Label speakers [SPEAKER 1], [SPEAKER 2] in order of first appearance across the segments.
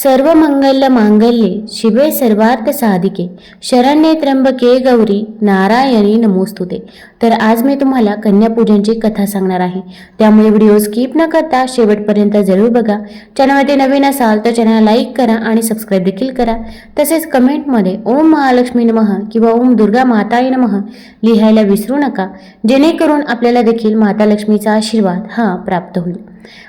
[SPEAKER 1] ಸರ್ವಮಂಗಲ ಮಾಂಗಲ್ಯೆ ಶಿವೆ ಸರ್ವಾರ್ಥ ಸಾಧಿಕೆ ಶರಣ್ಯೆ ತ್ರಂಬಕೆ ಗೌರಿ ನಾರಾಯಣಿ ನಮೋಸ್ತುತೆ. तर आज मी तुम्हाला कन्यापूजनची कथा सांगणार आहे. त्यामुळे व्हिडिओ स्किप न करता शेवटपर्यंत जरूर बघा. चॅनलमध्ये नवीन असाल तर चॅनल लाईक करा आणि सबस्क्राईब देखील करा. तसेच कमेंटमध्ये ओम महालक्ष्मी नमः किंवा ओम दुर्गा माताई नमः लिहायला विसरू नका. जेणेकरून आपल्याला देखील माता लक्ष्मीचा आशीर्वाद हा प्राप्त होईल.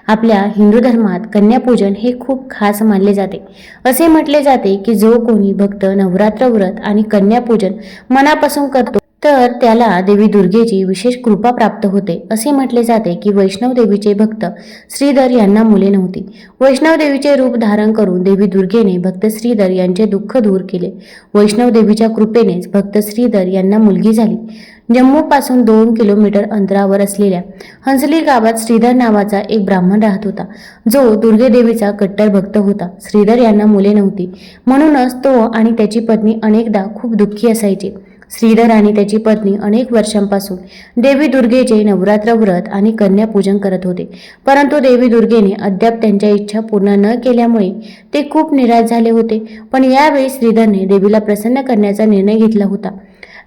[SPEAKER 1] आपल्या हिंदू धर्मात कन्यापूजन हे खूप खास मानले जाते. असे म्हटले जाते की जो कोणी भक्त नवरात्र व्रत आणि कन्यापूजन मनापासून करतो तर त्याला देवी दुर्गेची विशेष कृपा प्राप्त होते. असे म्हटले जाते की वैष्णव देवीचे भक्त श्रीधर यांना मुले नव्हती. वैष्णव देवीचे रूप धारण करून देवी दुर्गेने भक्त श्रीधर यांचे दुःख दूर केले. वैष्णव देवीच्या कृपेनेच भक्त श्रीधर यांना मुलगी झाली. जम्मूपासून दोन किलोमीटर अंतरावर असलेल्या हंसली गावात श्रीधर नावाचा एक ब्राह्मण राहत होता. जो दुर्गेदेवीचा कट्टर भक्त होता. श्रीधर यांना मुले नव्हती. म्हणूनच तो आणि त्याची पत्नी अनेकदा खूप दुःखी असायचे. श्रीधर आणि त्याची पत्नी अनेक वर्षांपासून देवी दुर्गेचे नवरात्र व्रत आणि कन्यापूजन करत होते. परंतु देवी दुर्गेने अद्याप त्यांच्या इच्छा पूर्ण न केल्यामुळे ते खूप निराश झाले होते. पण यावेळी श्रीधरने देवीला प्रसन्न करण्याचा निर्णय घेतला होता.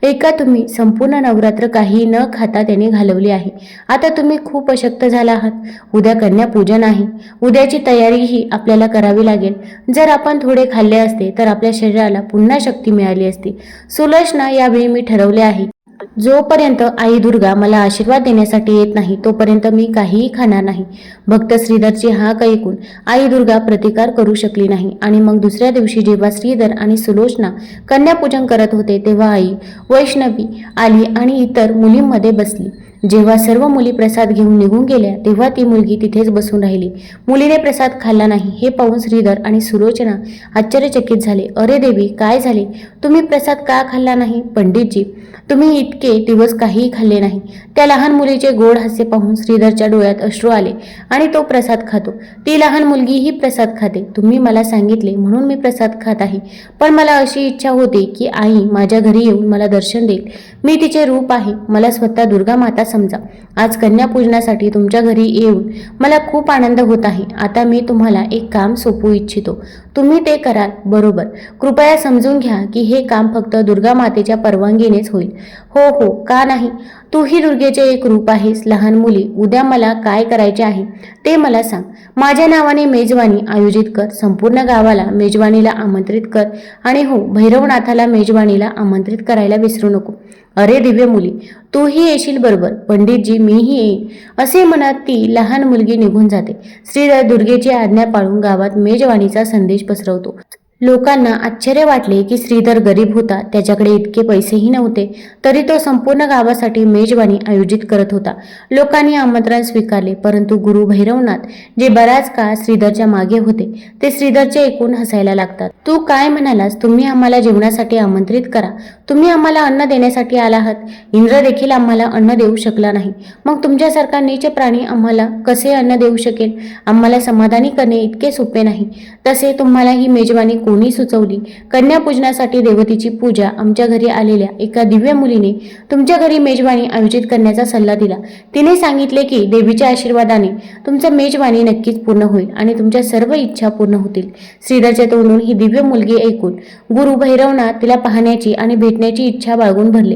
[SPEAKER 1] एका तुम्ही संपूर्ण नवरात्र काही न खाता त्याने घालवली आहे. आता तुम्ही खूप अशक्त झाला आहात. उद्या कन्या पूजन आहे. उद्याची तयारीही आपल्याला करावी लागेल. जर आपण थोडे खाल्ले असते तर आपल्या शरीराला पुन्हा शक्ती मिळाली असती. सुलोचना यावेळी मी ठरवले आहे. जोपर्यंत आई दुर्गा मला आशीर्वाद देण्यासाठी येत नाही तोपर्यंत मी काहीही खाणार नाही. भक्त श्रीधरची हाक ऐकून आई दुर्गा प्रतिकार करू शकली नाही आणि मग दुसऱ्या दिवशी जेव्हा श्रीधर आणि सुलोचना कन्यापूजन करत होते तेव्हा आई वैष्णवी आली आणि इतर मुलींमध्ये बसली. जेव्हा सर्व मुली प्रसाद घेऊन निघून गेल्या तेव्हा ती मुलगी तिथेच बसून राहिली. मुलीने प्रसाद खाल्ला नाही हे पाहून श्रीधर आणि सुलोचना आश्चर्यचकित झाले. अरे देवी काय झाले? तुम्ही प्रसाद का खाल्ला नाही? पंडितजी तुम्ही इतके दिवस काहीही खाल्ले नाही. त्या लहान मुलीचे गोड हास्य पाहून श्रीधरच्या डोळ्यात अश्रू आले आणि तो प्रसाद खातो. ती लहान मुलगीही प्रसाद खाते तुम्ही मला सांगितले म्हणून मी प्रसाद खात आहे. पण मला अशी इच्छा होती की आई माझ्या घरी येऊन मला दर्शन देईल. मी तिचे रूप आहे मला स्वतः दुर्गा माता समजा. आज कन्यापूजनासाठी तुमच्या घरी येऊन मला खूप आनंद होत आहे. आता मी तुम्हाला एक काम सोपवू इच्छितो. तुम्ही ते कराल बरोबर. कृपया समजून घ्या की हे काम फक्त दुर्गा मातेच्या परवानगीनेच होईल. हो हो का नाही? तूही दुर्गेचे एक रूप आहेस लहान मुली. उद्या मला काय करायचे आहे ते मला सांग. माझ्या नावाने मेजवानी आयोजित कर. संपूर्ण गावाला मेजवानीला आमंत्रित कर. आणि हो भैरवनाथाला मेजवानीला आमंत्रित करायला विसरू नको. अरे दिव्य मुली तूही येशील बरोबर. पंडितजी मीही येईन. असे म्हणत ती लहान मुलगी निघून जाते. श्री दुर्गेची आज्ञा पाळून गावात मेजवानीचा संदेश पसरवतो. लोकांना आश्चर्य वाटले की श्रीधर गरीब होता त्याच्याकडे इतके पैसेही नव्हते. तरी तो संपूर्ण गावासाठी मेजवानी आयोजित करत होता. लोकांनी आमंत्रण स्वीकारले परंतु गुरु भैरवनाथ जे बराच काळ श्रीधरच्या मागे होते ते श्रीधरचे ऐकून हसायला लागतात. तू काय म्हणालास? तुम्ही आम्हाला जेवणासाठी आमंत्रित करा. तुम्ही आम्हाला अन्न देण्यासाठी आला आहात. इंद्र देखील आम्हाला अन्न देऊ शकला नाही. मग तुमच्यासारखा नीच प्राणी आम्हाला कसे अन्न देऊ शकेल? आम्हाला समाधानी करणे इतके सोपे नाही. तसे तुम्हाला ही मेजवानी कोणी सुचवली? कन्यापूजनासाठी देवतेची पूजा आमच्या घरी आलेल्या एका दिव्य मुलीने तुमच्या घरी मेजवानी आयोजित करण्याचा सल्ला दिला. तिने सांगितले की देवीच्या आशीर्वादाने तुमचं मेजवानी नक्कीच पूर्ण होईल आणि तुमच्या सर्व इच्छा पूर्ण होतील. श्रीधरच्या तोंडून ही दिव्य मुलगी ऐकून गुरु भैरवनाथ तिला पाहण्याची आणि भेटण्याची इच्छा बाळगून भरले.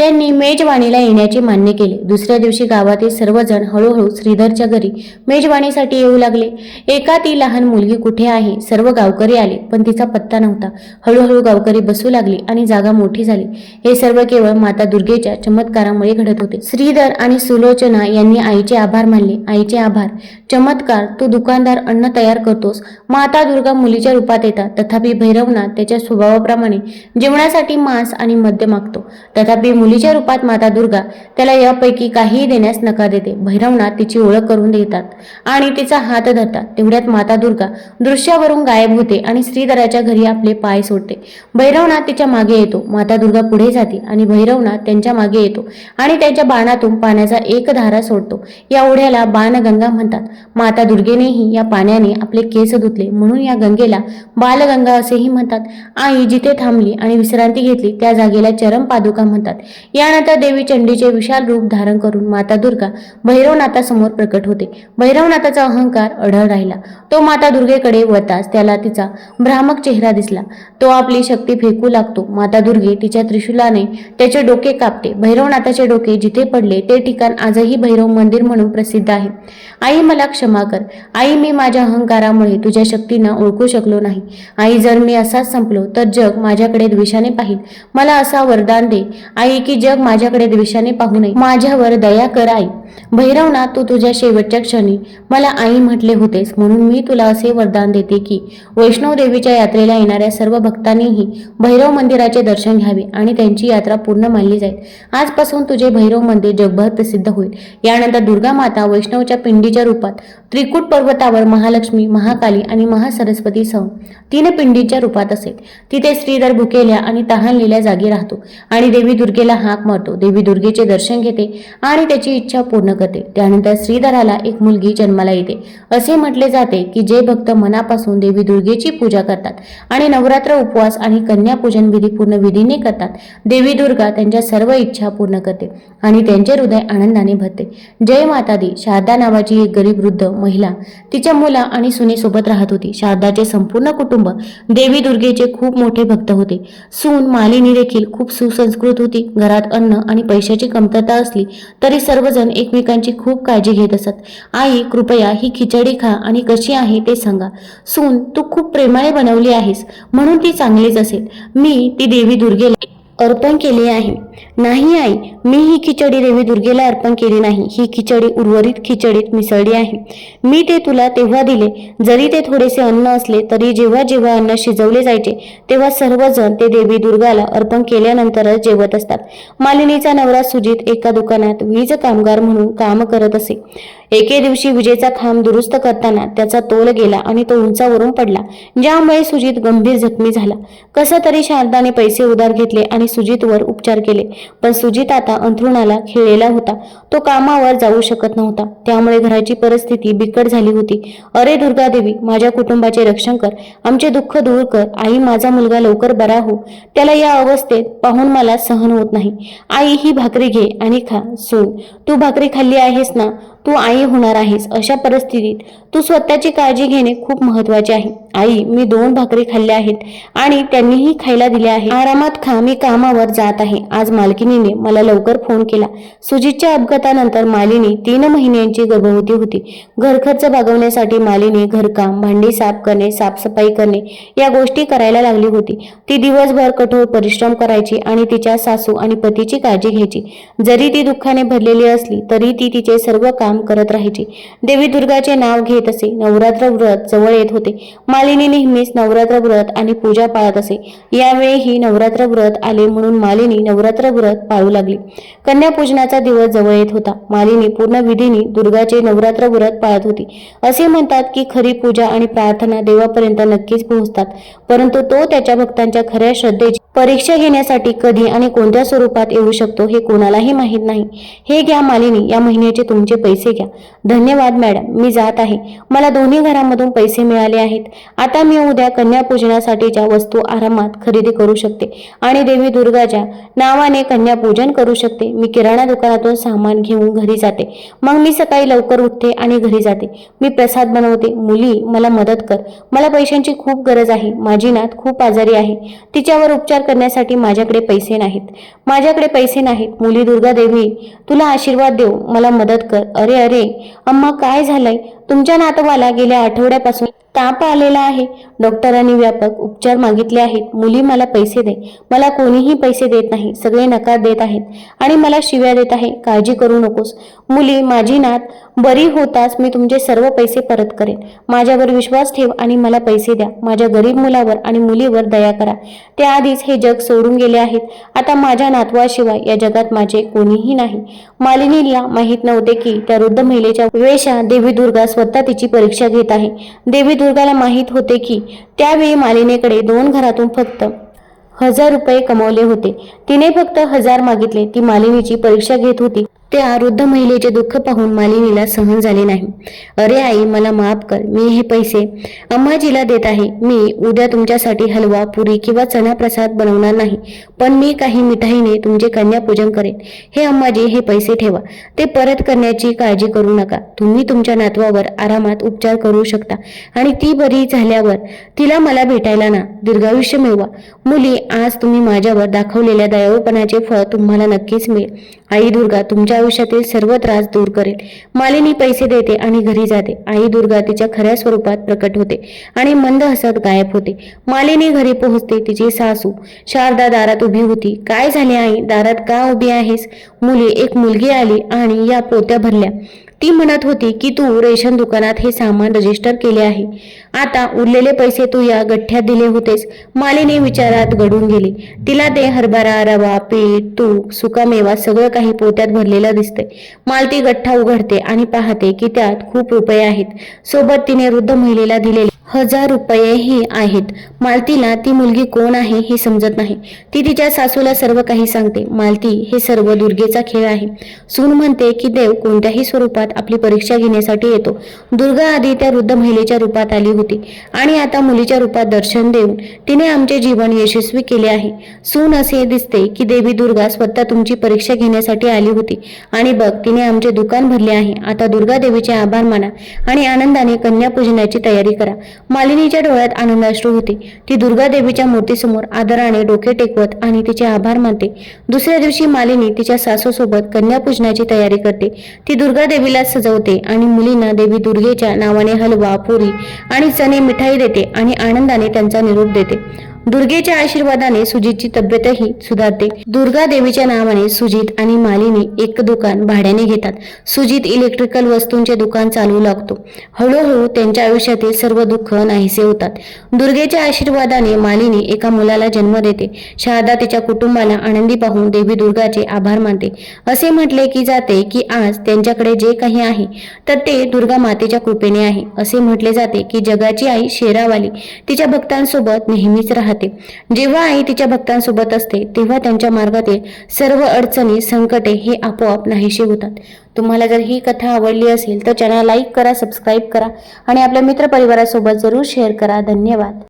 [SPEAKER 1] त्यांनी मेजवानीला येण्याचे मान्य केले. दुसऱ्या दिवशी गावातील सर्वजण हळूहळू श्रीधरच्या घरी मेजवानीसाठी येऊ लागले. एका ती लहान मुलगी कुठे आहे? सर्व गावकरी आले पण तिचा पत्ता नव्हता. हळूहळू गावकरी बसू लागली आणि जागा मोठी झाली. हे सर्व केवळ माता दुर्गेच्या चमत्कारामुळे घडत होते. श्रीधर आणि सुलोचना यांनी आईचे आभार मानले. आईचे आभार. चमत्कार तू दुकानदार अन्न तयार करतोस. माता दुर्गा मुलीच्या रूपात येतात. तथापि भैरवनाथ त्याच्या स्वभावाप्रमाणे जेवणासाठी मांस आणि मद्य मागतो. तथापि मुलीच्या रूपात माता दुर्गा त्याला यापैकी काहीही देण्यास नकार देते. भैरवनाथ तिची ओळख करून देतात आणि तिचा हात धरतात. तेवढ्यात माता दुर्गा दृश्यावरून गायब होते आणि श्रीधराच्या घरी आपले पाय सोडते. भैरवनाथ तिच्यामागे येतो. माता दुर्गा पुढे जाते आणि भैरवनाथ त्यांच्या मागे येतो आणि त्यांच्या बाणातून पाण्याचा एक धारा सोडतो. या ओढ्याला बाणगंगा म्हणतात. माता दुर्गेनेही या पाण्याने आपले केस धुतले. म्हणून या गंगेला बालगंगा असेही म्हणतात. आई जिथे थांबली आणि विश्रांती घेतली त्या जागेला चरम पादुका म्हणतात. यानंतर देवी चंडीचे विशाल रूप धारण करून माता दुर्गा भैरवनाथासमोर प्रकट होते. भैरवनाथाचा अहंकार अढळ राहिला. तो माता दुर्गेकडे वळताच त्याला तिचा भ्रामक चेहरा दिसला. तो आपली शक्ती फेकू लागतो. माता दुर्गे तिच्या त्रिशूलाने त्याचे डोके कापते. भैरवनाथाचे डोके जिथे पडले ते ठिकाण आजही भैरव मंदिर म्हणून प्रसिद्ध आहे. आई मला क्षमा कर. आई मी माझ्या अहंकारामुळे तुझ्या शक्तींना ओळखू शकलो नाही. आई जर मी असाच संपलो तर जग माझ्याकडे द्वेषाने पाहिल. मला असा वरदान दे. आई की जग माझ्याकडे द्वेषाने पाहू नये. माझ्यावर दया कर आई. भैरवना तू तुझ्या शेवटच्या क्षणी मला आई म्हटले होतेस. म्हणून मी तुला असे वरदान देते की वैष्णव देवीच्या यात्रेला येणाऱ्या सर्व भक्तांनीही भैरव मंदिराचे दर्शन घ्यावे आणि त्यांची यात्रा पूर्ण मानली जाईल. आजपासून तुझे भैरव मंदिर जगभर प्रसिद्ध होईल. यानंतर दुर्गा माता वैष्णवच्या पिंडीच्या रूपात त्रिकूट पर्वतावर महालक्ष्मी महाकाली आणि महासरस्वती सह तीन पिंडीच्या रूपात असेल. तिथे श्रीधर भुकेल्या आणि तहानलेल्या जागी राहतो आणि देवी दुर्गेला हाक मारतो. देवी दुर्गेचे दर्शन घेते आणि त्याची इच्छा पूर्ण करते. त्यानंतर श्रीधराला एक मुलगी जन्माला येते. असे म्हटले जाते की जे भक्त मनापासून देवी दुर्गेची पूजा करतात आणि नवरात्र उपवास आणि कन्यापूजन विधी पूर्ण विधीने करतात देवी दुर्गा त्यांच्या सर्व इच्छा पूर्ण करते आणि त्यांचे हृदय आनंदाने भरते. जय माता दी शारदा नावाची एक गरीब वृद्ध महिला तिच्या मुला आणि सुनेसोबत राहत होती. शारदाचे संपूर्ण कुटुंब देवी दुर्गेचे खूप मोठे भक्त होते. सून मालिनी देखील खूप सुसंस्कृत होती. घरात अन्न आणि पैशाची कमतरता असली तरी सर्वजण एकमेकांची खूप काळजी घेत असत. आई कृपया ही खिचडी खा आणि कशी आहे ते सांगा. सून तू खूप प्रेमाने बनवली आहेस म्हणून ती चांगलीच असेल. मी ती देवी दुर्गेला अर्पण केली आहे. नाही आई मी ही खिचडी देवी दुर्गेला अर्पण केली नाही. ही खिचडी उर्वरित खिचडीत मिसळली आहे. मी ते तुला तेव्हा दिले. जरी ते थोडेसे अन्न असले तरी जेव्हा जेव्हा अन्न शिजवले जायचे तेव्हा सर्वजण ते देवी दुर्गाला अर्पण केल्यानंतरच जेवत असतात. मालिनीचा नवरा सुजित एका दुकानात वीज कामगार म्हणून काम करत असे. एके दिवशी विजेचा खांब दुरुस्त करताना त्याचा तोल गेला आणि तो उंचावरून पडला. ज्यामुळे सुजित गंभीर जखमी झाला. कसा तरी शारदाने पैसे उधार घेतले आणि सुजितवर उपचार केले. पण सुजित आता अंथरुणाला खेळलेला होता. तो कामावर जाऊ शकत नव्हता. त्यामुळे घराची परिस्थिती बिकट झाली होती. अरे दुर्गादेवी माझ्या कुटुंबाचे रक्षण कर. आमचे दुःख दूर कर. आई माझा मुलगा लवकर बरा हो. त्याला या अवस्थेत पाहून मला सहन होत नाही. आई ही भाकरी घे आणि खा. सून तू भाकरी खाल्ली आहेस ना? तू आई होणार आहेस अशा परिस्थितीत तू स्वतःची काळजी घेणे खूप महत्त्वाचे आहे. आई मी दोन भाकरी खाल्ल्या आहेत आणि त्यांनीही खायला दिल्या आहे आरामात खा मी कामावर जात आहे. आज मालकिनीने मला लवकर फोन केला. सुजितच्या अपघातानंतर मालिनी तीन महिन्यांची गर्भवती होती. घरखर्च भागवण्यासाठी मालिनी घरकाम भांडी साफ करणे साफसफाई करणे या गोष्टी करायला लागली होती. ती दिवसभर कठोर परिश्रम करायची आणि तिच्या सासू आणि पतीची काळजी घ्यायची. जरी ती दुःखाने भरलेली असली तरी ती तिचे सर्व काम करत राहायची. देवी दुर्गाचे नाव घेत असे. नवरात्र व्रत जवळ येत होते. मालिनी नेहमीच नवरात्र व्रत आणि पूजा पाळत असे. यावेळीही नवरात्र व्रत आले म्हणून मालिनी नवरात्र व्रत पाळू लागली. कन्यापूजनाचा दिवस जवळ येत होता. मालिनी पूर्ण विधीने दुर्गाचे नवरात्र व्रत पाळत होती. असे म्हणतात की खरी पूजा आणि प्रार्थना देवापर्यंत नक्कीच पोहोचतात. परंतु तो त्याच्या भक्तांच्या खऱ्या श्रद्धेची परीक्षा घेण्यासाठी कधी आणि कोणत्या स्वरूपात येऊ शकतो हे कोणालाही माहीत नाही. हे घ्या मालिनी. या महिन्याचे तुमचे पैसे. घ्या. धन्यवाद मॅडम मी जात आहे. मला दोन्ही घरामधून पैसे मिळाले आहेत. आता मी उद्या कन्यापूजनासाठीच्या वस्तू आरामात खरेदी करू शकते. आणि देवी दुर्गाच्या नावाने कन्यापूजन करू शकते. मी किराणा दुकानातून सामान घेऊन घरी जाते. मग मी सकाळी लवकर उठते आणि घरी जाते. मी प्रसाद बनवते. मुली मला मदत कर. मला पैशांची खूप गरज आहे. माझी नात खूप आजारी आहे. तिच्यावर उपचार करण्यासाठी माझ्याकडे पैसे नाहीत. माझ्याकडे पैसे नाहीत. मुली दुर्गा देवी तुला आशीर्वाद देऊ. मला मदत कर. अरे अरे अम्मा काय झालंय? तुमच्या नातवाला गेल्या आठवड्यापासून ताप आलेला आहे. डॉक्टरांनी व्यापक उपचार मागितले आहेत. मुली मला पैसे दे. मला कोणीही पैसे देत नाही. सगळे नकार देत आहेत. आणि मला शिव्या देत आहे. काळजी करू नकोस. मुली माझी नात बरी होताच मी तुमचे सर्व पैसे परत करेन. माझ्यावर विश्वास ठेव आणि मला पैसे द्या. माझ्या गरीब मुलावर आणि मुलीवर दया करा. ते आधीच हे जग सोडून गेले आहेत. आता माझ्या नातवाशिवाय या जगात माझे कोणीही नाही. मालिनीला माहीत नव्हते की त्या वृद्ध महिलेच्या वेशा देवी दुर्गा स्वतः तिची परीक्षा घेत आहे. देवी दुर्गाला माहीत होते की त्यावेळी मालिनीकडे दोन घरातून फक्त हजार रुपये कमवले होते. तिने फक्त हजार मागितले. ती मालिनीची परीक्षा घेत होती. त्या वृद्ध महिलेचे दुःख पाहून मालिनीला सहन झाले नाही. अरे आई मला माफ कर. मी हे पैसे अम्माजीला देत आहे. मी उद्या तुमच्यासाठी हलवा पुरी किंवा चना प्रसाद बनवणार नाही पण मी काही मिठाईने तुमचे कन्यापूजन करेन. हे अम्माजी हे पैसे ठेवा. ते परत करण्याची काळजी करू नका. तुम्ही तुमच्या नातवावर आरामात उपचार करू शकता आणि ती बरी झाल्यावर तिला मला भेटायला ना. दीर्घायुष्य मिळवा. मुली आज तुम्ही माझ्यावर दाखवलेल्या दयाळूपणाचे फळ तुम्हाला नक्कीच मिळेल. आई दुर्गा तुमच्या आयुष्यातील सर्व त्रास दूर करेल. मालिनी पैसे देते आणि घरी जाते. आई दुर्गा तिच्या खऱ्या स्वरूपात प्रकट होते आणि मंद हसत गायब होते. मालिनी घरी पोहोचते तिची सासू. शारदा दारात उभी होती. काय झाले आई? दारात का उभी आहेस? मुली एक मुलगी आली आणि या पोत्या भरल्या. ती म्हणत होती की तू रेशन दुकानात हे सामान रजिस्टर केले आहे. आता उरलेले पैसे तू या गठ्ठ्यात दिले होतेस. मालीने विचारात गडून गेली. तिला ते हरभरा रवा पीठ तूप सुकामेवा सगळं काही पोत्यात भरलेलं दिसतंय. मालती गठ्ठा उघडते आणि पाहते की त्यात खूप रुपये आहेत. सोबत तिने वृद्ध महिलेला दिलेले हजार रुपयेही आहेत. मालतीला ती मुलगी कोण आहे हे समजत नाही. ती तिच्या सासूला सर्व काही सांगते. मालती हे सर्व दुर्गेचा खेळ आहे. सून म्हणते की देव कोणत्याही स्वरूपात आपली परीक्षा घेण्यासाठी येतो. दुर्गा आधी त्या वृद्ध महिलेच्या रूपात आली होती आणि आता मुलीच्या रूपात दर्शन देऊन तिने आमचे जीवन यशस्वी केले आहे. सून असे दिसते की देवी दुर्गा स्वतः तुमची परीक्षा घेण्यासाठी आली होती आणि बघ तिने आमचे दुकान भरले आहे. आता दुर्गा देवीचे आभार माना आणि आनंदाने कन्यापूजनाची तयारी करा. मालिनीच्या डोळ्यात आनंदाश्रू होते. ती दुर्गा देवीच्या मूर्तीसमोर आदराने डोके टेकवत आणि तिचे आभार मानते. दुसऱ्या दिवशी मालिनी तिच्या सासूसोबत कन्यापूजनाची तयारी करते. ती दुर्गा देवीला सजवते आणि मुलींना देवी दुर्गेच्या नावाने हलवा पुरी आणि चणे मिठाई देते आणि आनंदाने त्यांचा निरोप देते. दुर्गेच्या आशीर्वादाने सुजितची तब्येतही सुधारते. दुर्गा देवीच्या नावाने सुजित आणि मालिनी एक दुकान भाड्याने घेतात. सुजित इलेक्ट्रिकल वस्तूंचे दुकान चालू लागतो. हळूहळू त्यांच्या आयुष्यातील सर्व दुःख नाहीसे होतात. दुर्गेच्या आशीर्वादाने मालिनी एका मुलाला जन्म देते. शारदा तिच्या कुटुंबाला आनंदी पाहून देवी दुर्गाचे आभार मानते. असे म्हटले की जाते की आज त्यांच्याकडे जे काही आहे तर ते दुर्गा मातेच्या कृपेने आहे. असे म्हटले जाते की जगाची आई शेरावाली तिच्या भक्तांसोबत नेहमीच राहते. जेव्हा आई तिच्या भक्तांसोबत असते तेव्हा त्यांच्या मार्गातील सर्व अडचणी संकटे हे आपोआप नाहीशी होतात. तुम्हाला जर ही कथा आवडली असेल तर चॅनल लाईक करा सबस्क्राईब करा आणि आपल्या मित्रपरिवारासोबत जरूर शेअर करा. धन्यवाद.